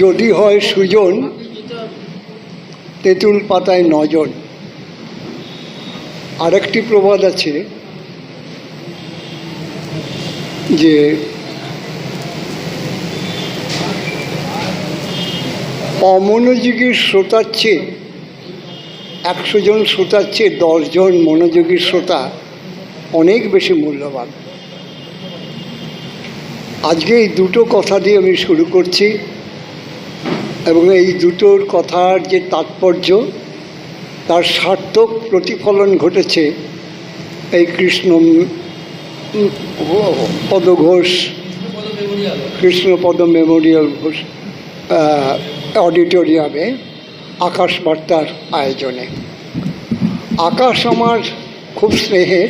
যদি হয় সুজন, তেঁতুল পাতায় নজন আরেকটি প্রবাদ আছে যে অমনোযোগী শ্রোতার চেয়ে, একশো জন শ্রোতার চেয়ে দশজন মনোযোগী শ্রোতা অনেক বেশি মূল্যবান। আজকে এই দুটো কথা দিয়ে আমি শুরু করছি। এবং এই দুটোর কথার যে তাৎপর্য তার সার্থক প্রতিফলন ঘটেছে এই কৃষ্ণ উম, পদঘোষ কৃষ্ণপদ মেমোরিয়াল ঘোষ অডিটোরিয়ামে আকাশ বার্তার আয়োজনে। আকাশ আমার খুব স্নেহের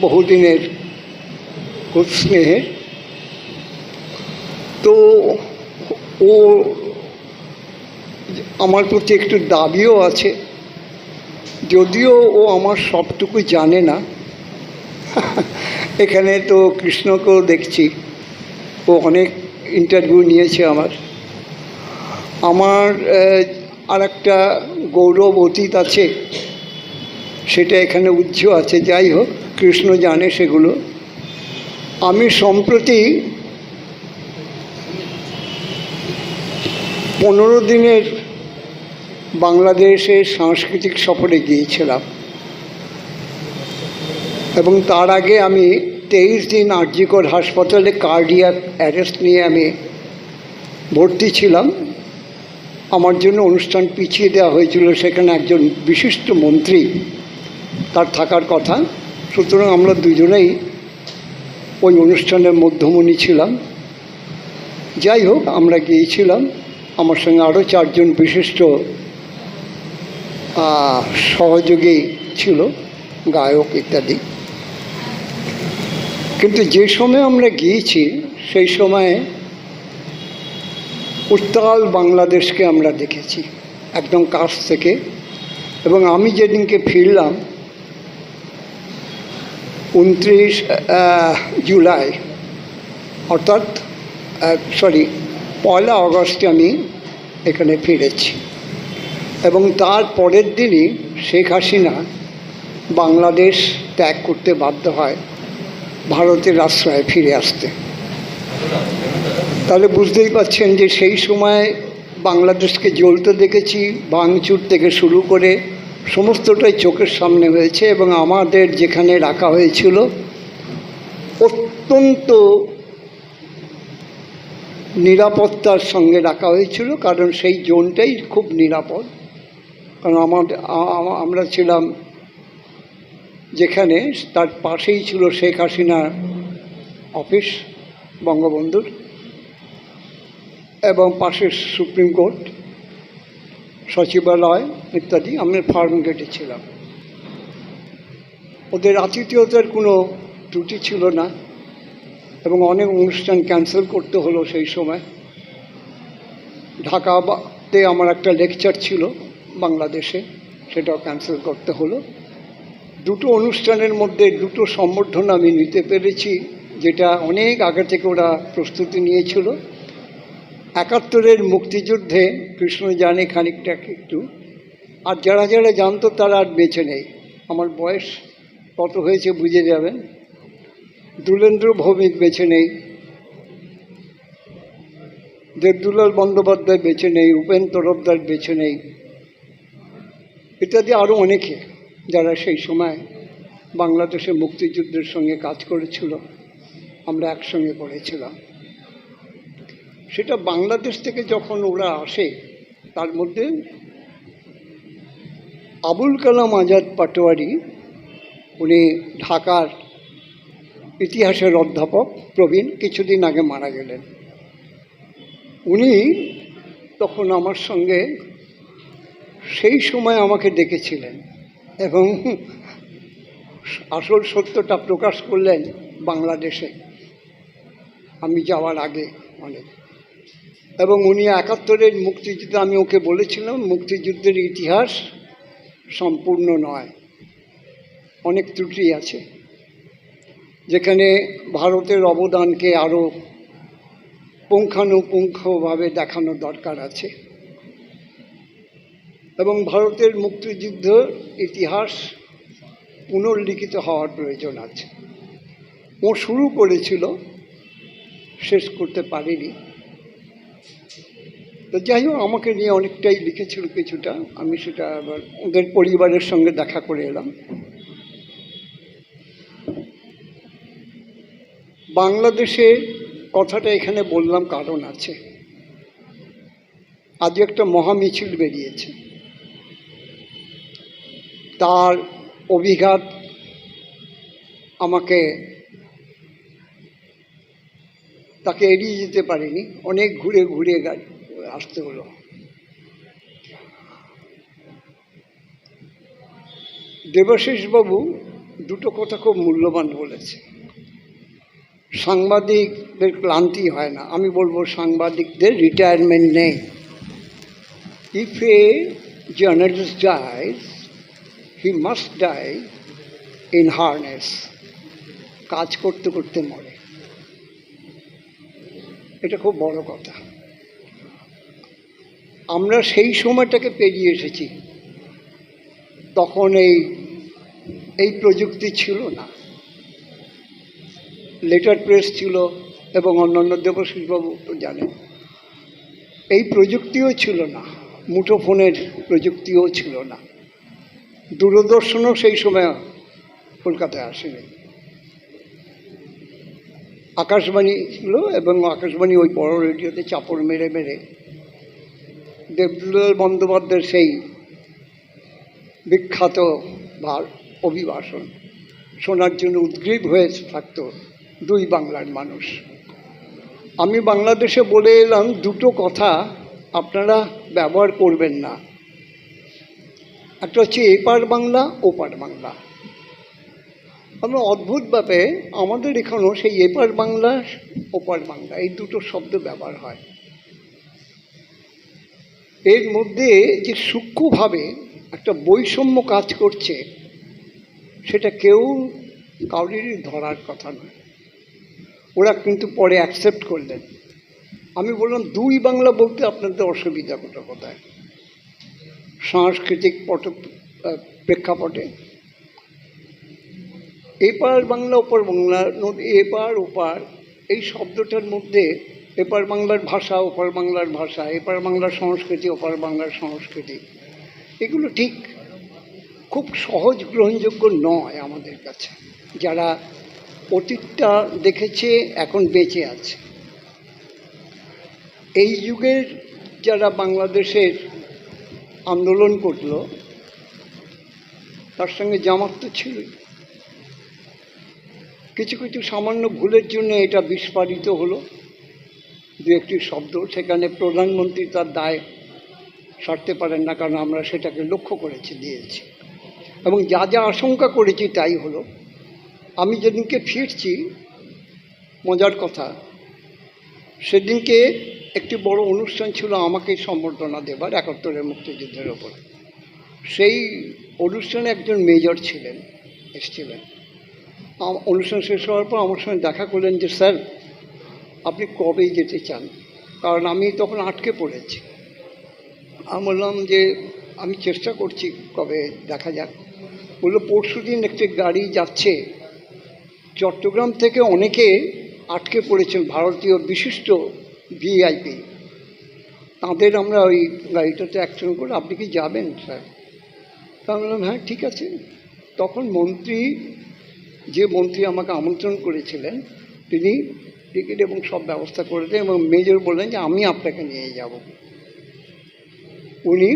বহুদিনের খুব স্নেহের। তো ও আমার প্রতি একটু দাবিও আছে। যদিও ও আমার সবটুকু জানে না। এখানে তো কৃষ্ণকেও দেখছি। ও অনেক ইন্টারভিউ নিয়েছে আমার। আমার আর একটা গৌরব অতীত আছে। সেটা এখানে উজ্জ আছে। যাই হোক, কৃষ্ণ জানে সেগুলো। আমি সম্প্রতি পনেরো দিনের বাংলাদেশের সাংস্কৃতিক সফরে গিয়েছিলাম। এবং তার আগে আমি তেইশ দিন আরজিকর হাসপাতালে কার্ডিয়াক অ্যারেস্ট নিয়ে আমি ভর্তি ছিলাম। আমার জন্য অনুষ্ঠান পিছিয়ে দেওয়া হয়েছিল, সেখানে একজন বিশিষ্ট মন্ত্রী তার থাকার কথা। সুতরাং আমরা দুজনেই ওই অনুষ্ঠানের মধ্যমণি ছিলাম। যাই হোক, আমরা গিয়েছিলাম। আমার সঙ্গে আরও চারজন বিশিষ্ট সহযোগী ছিল, গায়ক ইত্যাদি। কিন্তু যে সময় আমরা গিয়েছি, সেই সময়ে উত্তাল বাংলাদেশকে আমরা দেখেছি, একদম কাছ থেকে। এবং আমি যেদিনকে ফিরলাম, উনত্রিশ জুলাই, অর্থাৎ সরি পয়লা আগস্টে আমি এখানে ফিরেছি। এবং তার পরের দিনই শেখ হাসিনা বাংলাদেশ ত্যাগ করতে বাধ্য হয় ভারতের আশ্রয়ে ফিরে আসতে। তাহলে বুঝতেই পাচ্ছেন যে সেই সময় বাংলাদেশকে জ্বলতে দেখেছি, ভাঙচুর থেকে শুরু করে সমস্তটাই চোখের সামনে হয়েছে এবং আমাদের যেখানে রাখা হয়েছিল অত্যন্ত নিরাপত্তার সঙ্গে রাখা হয়েছিল, কারণ সেই জোনটাই খুব নিরাপদ। কারণ আমাদের আমরা ছিলাম যেখানে তার পাশেই ছিল শেখ হাসিনার অফিস, বঙ্গবন্ধুর, এবং পাশে সুপ্রিম কোর্ট, সচিবালয় ইত্যাদি। আমি ফার্ম গেটে ছিলাম। ওদের আতিথেয়তার কোনো ত্রুটি ছিল না, এবং অনেক অনুষ্ঠান ক্যান্সেল করতে হলো সেই সময়। ঢাকাতে আমার একটা লেকচার ছিল। বাংলাদেশে সেটাও ক্যান্সেল করতে হলো। দুটো অনুষ্ঠানের মধ্যে দুটো সম্বর্ধনা আমি নিতে পেরেছি, যেটা অনেক আগে থেকে ওরা প্রস্তুতি নিয়েছিল। একাত্তরের মুক্তিযুদ্ধে কৃষ্ণ জানে খানিকটা একটু। আর যারা যারা জানতো তারা আর বেঁচে নেই। আমার বয়স কত হয়েছে বুঝে যাবেন? দুলেন্দ্র ভৌমিক বেছে নেই। দেবদুলাল বন্দ্যোপাধ্যায় বেছে নেই। উপেন তরফদার বেছে নেই। ইত্যাদি আরও অনেকে যারা সেই সময় বাংলাদেশে মুক্তিযুদ্ধের সঙ্গে কাজ করেছিল, আমরা একসঙ্গে করেছিলাম। সেটা বাংলাদেশ থেকে যখন ওরা আসে, তার মধ্যে আবুল কালাম আজাদ পাটোয়ারি, উনি ঢাকার ইতিহাসের অধ্যাপক, প্রবীণ, কিছুদিন আগে মারা গেলেন। উনি তখন আমার সঙ্গে সেই সময় আমাকে ডেকেছিলেন এবং আসল সত্যটা প্রকাশ করলেন বাংলাদেশে। আমি যাওয়ার আগে অনেক। এবং উনি একাত্তরের মুক্তিযুদ্ধ, আমি ওকে বলেছিলাম, মুক্তিযুদ্ধের ইতিহাস সম্পূর্ণ নয়। অনেক ত্রুটি আছে, যেখানে ভারতের অবদানকে আরও পুঙ্খানুপুঙ্খভাবে দেখানো দরকার আছে। এবং ভারতের মুক্তিযুদ্ধ ইতিহাস পুনর্লিখিত হওয়ার প্রয়োজন আছে। ও শুরু করেছিল, শেষ করতে পারেনি। তো যাই হোক, আমাকে নিয়ে অনেকটাই লিখেছিল কিছুটা। আমি সেটা আবার ওদের পরিবারের সঙ্গে দেখা করে এলাম। বাংলাদেশে কথাটা এখানে বললাম কারণ আছে। আজ একটা মহামিছিল বেরিয়েছে। তার অভিঘাত আমাকে তাকে এড়িয়ে যেতে পারিনি। অনেক ঘুরে ঘুরে আসতে হলো। দেবাশিসবাবু দুটো কথা খুব মূল্যবান বলেছে। সাংবাদিকদের ক্লান্তি হয় না। আমি বলব সাংবাদিকদের রিটায়ারমেন্ট নেই। If a journalist dies he must die in harness কাজ করতে করতে মরে। এটা খুব বড় কথা। আমরা সেই সময়টাকে পেরিয়ে এসেছি, তখন এই এই প্রযুক্তি ছিল না। লেটার প্রেস ছিল এবং অন্যান্য দেবশিসবাবু তো জানেন। এই প্রযুক্তিও ছিল না, মুঠোফোনের প্রযুক্তিও ছিল না। দূরদর্শনও সেই সময় কলকাতায় আসেনি। আকাশবাণী ছিল এবং আকাশবাণী ওই বড় রেডিওতে চাপড় মেরে মেরে দেবদুলাল বন্দ্যোপাধ্যায়ের সেই বিখ্যাত ভার, অভিবাসন শোনার জন্য উদ্গ্রীব হয়ে থাকতো দুই বাংলার মানুষ। আমি বাংলাদেশে বলে এলাম দুটো কথা আপনারা ব্যবহার করবেন না। একটা হচ্ছে এপার বাংলা ওপার বাংলা। আমরা অদ্ভুতভাবে আমাদের এখানেও সেই এপার বাংলা ওপার বাংলা, এই দুটো শব্দ ব্যবহার হয়। এর মধ্যে যে সূক্ষ্মভাবে একটা বৈষম্য কাজ করছে, সেটা কেউ কাউরিরই ধরার কথা নয়। ওরা কিন্তু পরে অ্যাকসেপ্ট করলেন। আমি বললাম, দুই বাংলা বলতে আপনাদের অসুবিধা কোথায়? সাংস্কৃতিক পট প্রেক্ষাপটে। এপার বাংলা, ওপার বাংলা এপার, ওপার, এই শব্দটার মধ্যে এপার বাংলার ভাষা, ওপার বাংলার ভাষা, এপার বাংলার সংস্কৃতি, ওপার বাংলার সংস্কৃতি, এগুলো ঠিক খুব সহজ গ্রহণযোগ্য নয় আমাদের কাছে। যারা অতীতটা দেখেছে, এখন বেঁচে আছে। এই যুগের যারা বাংলাদেশের আন্দোলন করল, তার সঙ্গে জামাত তো ছিলই। কিছু কিছু সামান্য ভুলের জন্য এটা বিস্ফারিত হলো। দু একটি শব্দ সেখানে প্রধানমন্ত্রী তার দায় সারতে পারেন না, কারণ আমরা সেটাকে লক্ষ্য করেছি, দিয়েছি। এবং যা যা আশঙ্কা করেছি তাই হলো। আমি যেদিনকে ফিরছি, মজার কথা, সেদিনকে একটি বড় অনুষ্ঠান ছিল আমাকে সম্বর্ধনা দেবার, একাত্তরের মুক্তিযুদ্ধের ওপর। সেই অনুষ্ঠানে একজন মেজর ছিলেন, এসছিলেন। অনুষ্ঠান শেষ হওয়ার পর আমার সঙ্গে দেখা করলেন যে, স্যার, আপনি কবে যেতে চান? কারণ আমি তখন আটকে পড়েছি। আমি বললাম যে, আমি চেষ্টা করছি কবে দেখা যাক। বলল, পরশু দিন একটি গাড়ি যাচ্ছে। চট্টগ্রাম থেকে অনেকে আটকে পড়েছেন, ভারতীয় বিশিষ্ট ভিআইপি তাঁদের আমরা ওই গাড়িটাতে অ্যাকশন করে, আপনি কি যাবেন, স্যার? তা বললাম হ্যাঁ ঠিক আছে। তখন মন্ত্রী, যে মন্ত্রী আমাকে আমন্ত্রণ করেছিলেন, তিনি টিকিট এবং সব ব্যবস্থা করে দেন এবং মেজর বললেন যে, আমি আপনাকে নিয়ে যাব। উনি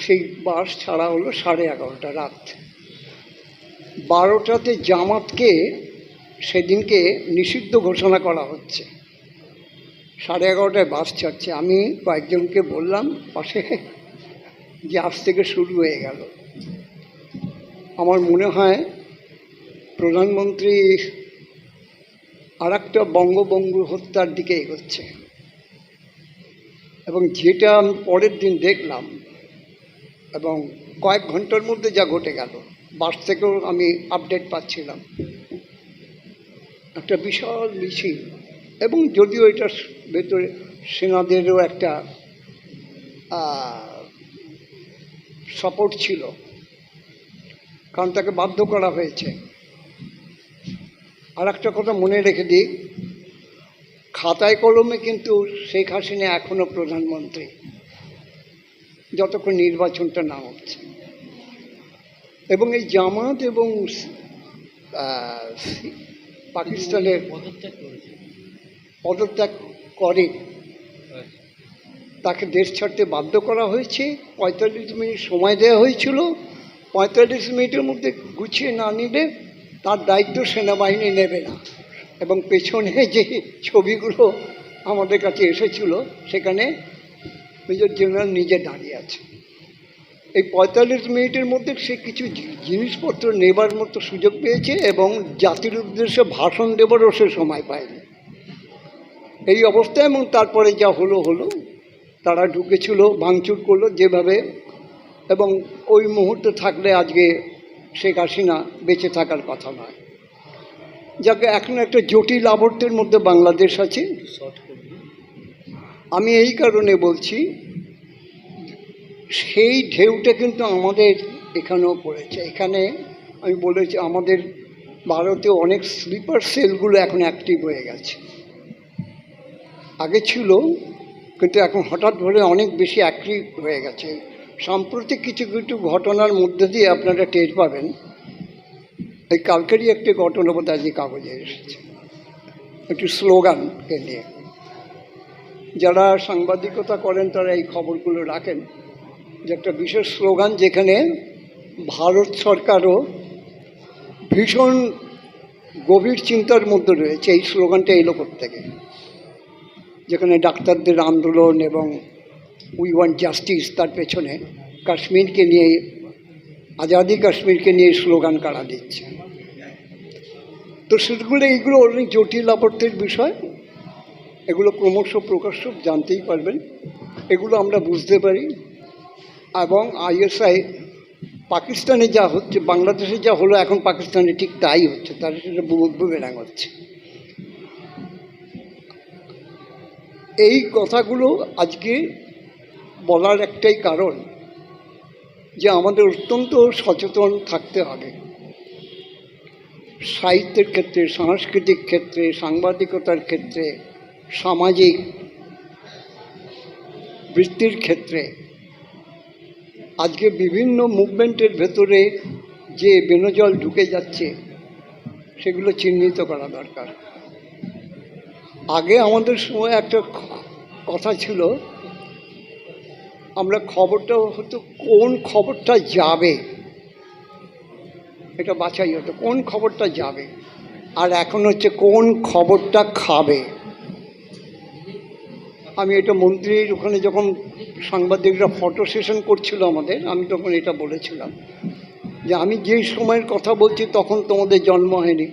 সেই বাস ছাড়া হলো সাড়ে এগারোটা রাত। বারোটাতে জামাতকে সেদিনকে নিষিদ্ধ ঘোষণা করা হচ্ছে। সাড়ে এগারোটায় বাস ছাড়ছে। আমি কয়েকজনকে বললাম, পাশে যে আজ থেকে শুরু হয়ে গেল। আমার মনে হয় প্রধানমন্ত্রী আর একটা বঙ্গবঙ্গু হত্যার দিকে এগোচ্ছে। এবং যেটা আমি পরের দিন দেখলাম, এবং কয়েক ঘণ্টার মধ্যে যা ঘটে গেল, বাস থেকেও আমি আপডেট পাচ্ছিলাম। একটা বিশাল মিছিল, এবং যদিও এটা ভেতরে সেনাদেরও একটা সাপোর্ট ছিল। কারণ তাকে বাধ্য করা হয়েছে। আর একটা কথা মনে রেখে দিই খাতায় কলমে কিন্তু শেখ হাসিনা এখনও প্রধানমন্ত্রী যতক্ষণ নির্বাচনটা না হচ্ছে। এবং এই জামাত এবং পাকিস্তানের পদত্যাগ পদত্যাগ করে তাকে দেশ ছাড়তে বাধ্য করা হয়েছে। পঁয়তাল্লিশ মিনিট সময় দেওয়া হয়েছিল। পঁয়তাল্লিশ মিনিটের মধ্যে গুছিয়ে না নিলে তার দায়িত্ব সেনাবাহিনী নেবে না। এবং পেছনে যে ছবিগুলো আমাদের কাছে এসেছিল সেখানে মেজর জেনারেল নিজে দাঁড়িয়ে আছে। এই পঁয়তাল্লিশ মিনিটের মধ্যে সে কিছু জিনিসপত্র নেবার মতো সুযোগ পেয়েছে এবং জাতির উদ্দেশ্যে ভাষণ দেবারও সে সময় পায়নি। এই অবস্থা এবং তারপরে যা হলো হলো। তারা ঢুকেছিল, ভাঙচুর করল যেভাবে। এবং ওই মুহূর্তে থাকলে আজকে শেখ হাসিনা বেঁচে থাকার কথা নয়। যাকে, এখন একটা জটিল আবর্তের মধ্যে বাংলাদেশ আছে। আমি এই কারণে বলছি, সেই ঢেউটা কিন্তু আমাদের এখানেও পড়েছে। এখানে আমি বলেছি, আমাদের ভারতে অনেক স্লিপার সেলগুলো এখন অ্যাক্টিভ হয়ে গেছে। আগে ছিল, কিন্তু এখন হঠাৎ করে অনেক বেশি অ্যাক্টিভ হয়ে গেছে। সাম্প্রতিক কিছু কিছু ঘটনার মধ্যে দিয়ে আপনারা টের পাবেন। এই কালকেরই একটি ঘটনা বোধ আজকে কাগজে এসেছে। একটি স্লোগানকে নিয়ে। যারা সাংবাদিকতা করেন, তারা এই খবরগুলো রাখেন যে একটা বিশেষ স্লোগান যেখানে ভারত সরকারও ভীষণ গভীর চিন্তার মধ্যে রয়েছে এই স্লোগানটা এলো থেকে যেখানে ডাক্তারদের আন্দোলন এবং উই ওয়ান্ট জাস্টিস তার পেছনে কাশ্মীরকে নিয়ে, আজাদি কাশ্মীরকে নিয়ে স্লোগান কারা দিচ্ছে। তো সেগুলো এইগুলো অনেক জটিল আপত্তির বিষয়। এগুলো ক্রমশ প্রকাশ্য জানতেই পারবেন। এগুলো আমরা বুঝতে পারি। এবং আইএসআই পাকিস্তানে যা হচ্ছে, বাংলাদেশে যা হলো, এখন পাকিস্তানে ঠিক তাই হচ্ছে। তার সেটা বুমেরাং হচ্ছে। এই কথাগুলো আজকে বলার একটাই কারণ যে আমাদের অত্যন্ত সচেতন থাকতে হবে। সাহিত্যের ক্ষেত্রে, সাংস্কৃতিক ক্ষেত্রে, সাংবাদিকতার ক্ষেত্রে, সামাজিক বৃত্তির ক্ষেত্রে আজকে বিভিন্ন মুভমেন্টের ভেতরে যে বেনজল ঢুকে যাচ্ছে, সেগুলো চিহ্নিত করা দরকার। আগে আমাদের সময় একটা কথা ছিল, আমরা খবরটা হতো কোন খবরটা যাবে, এটা বাছাই হতো, কোন খবরটা যাবে, আর এখন হচ্ছে কোন খবরটা খাবে। আমি এটা মন্ত্রীর ওখানে যখন সাংবাদিকরা ফটো সেশন করছিল আমাদের, আমি তখন এটা বলেছিলাম যে আমি যেই সময়ের কথা বলছি তখন তোমাদের জন্ম হয়নি।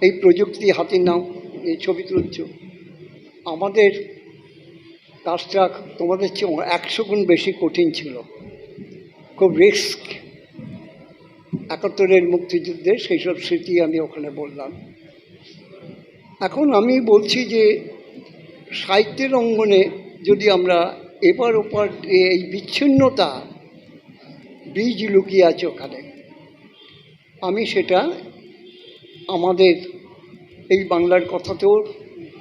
এই প্রযুক্তি হাতে নাও। এই ছবি তুলছ। আমাদের কাজটা তোমাদের চেয়ে একশো গুণ বেশি কঠিন ছিল। খুব রিস্ক। একাত্তরের মুক্তিযুদ্ধে সেই সব স্মৃতি আমি ওখানে বললাম। এখন আমি বলছি যে, সাহিত্যের অঙ্গনে যদি আমরা এবার ওপার এই বিচ্ছিন্নতা বীজ লুকিয়ে আছে ওখানে, আমি সেটা আমাদের এই বাংলার কথাতেও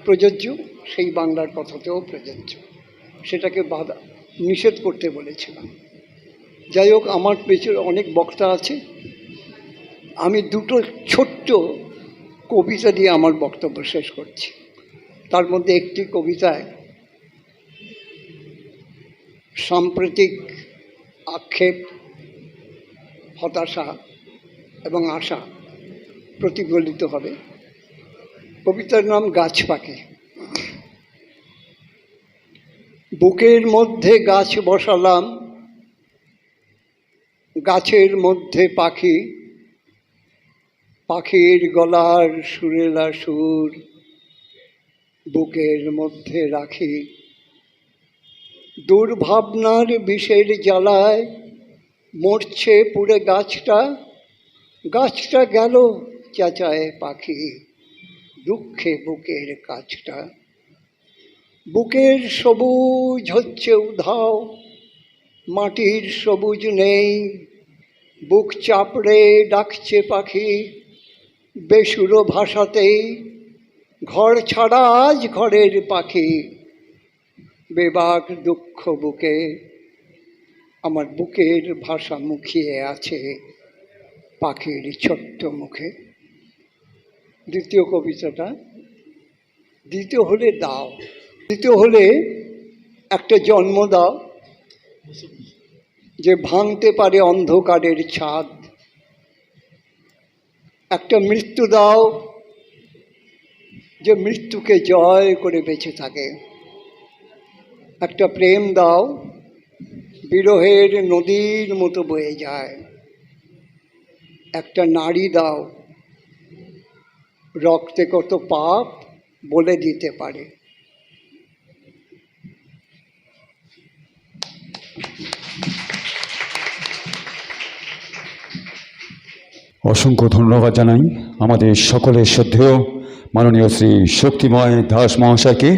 প্রযোজ্য, সেই বাংলার কথাতেও প্রযোজ্য। সেটাকে বাধা, নিষেধ করতে বলেছিলাম। যাই হোক, আমার পেছনে অনেক বক্তা আছে। আমি দুটো ছোট্ট কবিতা দিয়ে আমার বক্তব্য শেষ করছি। তার মধ্যে একটি কবিতায়, সাম্প্রতিক আক্ষেপ, হতাশা এবং আশা প্রতিফলিত হবে। কবিতার নাম গাছ পাখি বুকের মধ্যে গাছ বসালাম, গাছের মধ্যে পাখি, পাখির গলার সুরেলা সুর বুকের মধ্যে রাখি। দুর্ভাবনার বিষের জ্বালায় মরছে পুড়ে গাছটা গাছটা গেল চেঁচায় পাখি। দুঃখে বুকের কাছটা বুকের সবুজ হচ্ছে উধাও, মাটির সবুজ নেই। বুক চাপড়ে ডাকছে পাখি, বেসুরো ভাষাতেই ঘর ছাড়া আজ ঘরের পাখি, বেবাক দুঃখ বুকে। আমার বুকের ভাষা মুখিয়ে আছে পাখির ছোট্ট মুখে। দ্বিতীয় কবিতাটা। দ্বিতীয় হলে দাও। দ্বিতীয় হলে একটা জন্ম দাও। যে ভাঙতে পারে অন্ধকারের ছাদ। একটা মৃত্যু দাও। যে মৃত্যুকে জয় করে বেঁচে থাকে। একটা প্রেম দাও। বিরহের নদীর মতো বয়ে যায়। একটা নারী দাও। রক্তে কত পাপ বলে দিতে পারে। অসংখ্য ধন্যবাদ জানাই আমাদের সকলের শ্রদ্ধেয় মাননীয় শ্রী শক্তিময় দাস মহাশয়কে।